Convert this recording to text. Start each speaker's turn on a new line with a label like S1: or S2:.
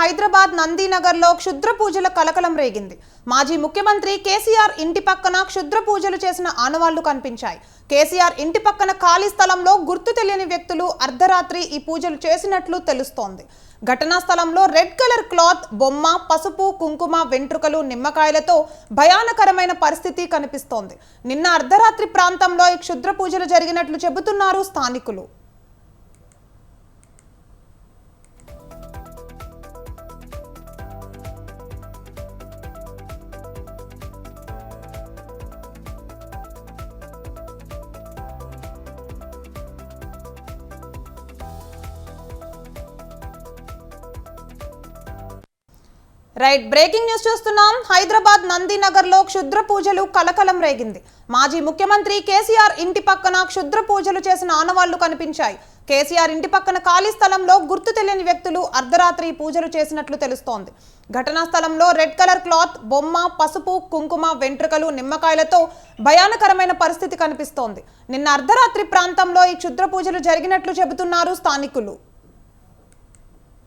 S1: హైదరాబాద్ నందీనగర్లో క్షుద్ర పూజల కలకలం రేగింది. మాజీ ముఖ్యమంత్రి కేసీఆర్ ఇంటి పక్కన క్షుద్ర పూజలు చేసిన ఆనవాళ్ళు కనిపించాయి. కేసీఆర్ ఇంటి పక్కన ఖాళీ స్థలంలో గుర్తు తెలియని వ్యక్తులు అర్ధరాత్రి ఈ పూజలు చేసినట్లు తెలుస్తోంది. ఘటనా స్థలంలో రెడ్ కలర్ క్లాత్ బొమ్మ పసుపు కుంకుమ వెంట్రుకలు నిమ్మకాయలతో భయానకరమైన పరిస్థితి కనిపిస్తోంది. నిన్న అర్ధరాత్రి ప్రాంతంలో ఈ క్షుద్ర పూజలు జరిగినట్లు చెబుతున్నారు స్థానికులు. రైట్ బ్రేకింగ్ న్యూస్ చూస్తున్నాం. హైదరాబాద్ నందీనగర్లో క్షుద్ర పూజలు కలకలం రేగింది. మాజీ ముఖ్యమంత్రి కేసీఆర్ ఇంటి పక్కన క్షుద్ర పూజలు చేసిన ఆనవాళ్ళు కనిపించాయి. కేసీఆర్ ఇంటి పక్కన ఖాళీ స్థలంలో గుర్తు తెలియని వ్యక్తులు అర్ధరాత్రి పూజలు చేసినట్లు తెలుస్తోంది. ఘటనా స్థలంలో రెడ్ కలర్ క్లాత్ బొమ్మ పసుపు కుంకుమ వెంట్రుకలు నిమ్మకాయలతో భయానకరమైన పరిస్థితి కనిపిస్తోంది. నిన్న అర్ధరాత్రి ప్రాంతంలో ఈ క్షుద్ర పూజలు జరిగినట్లు చెబుతున్నారు స్థానికులు.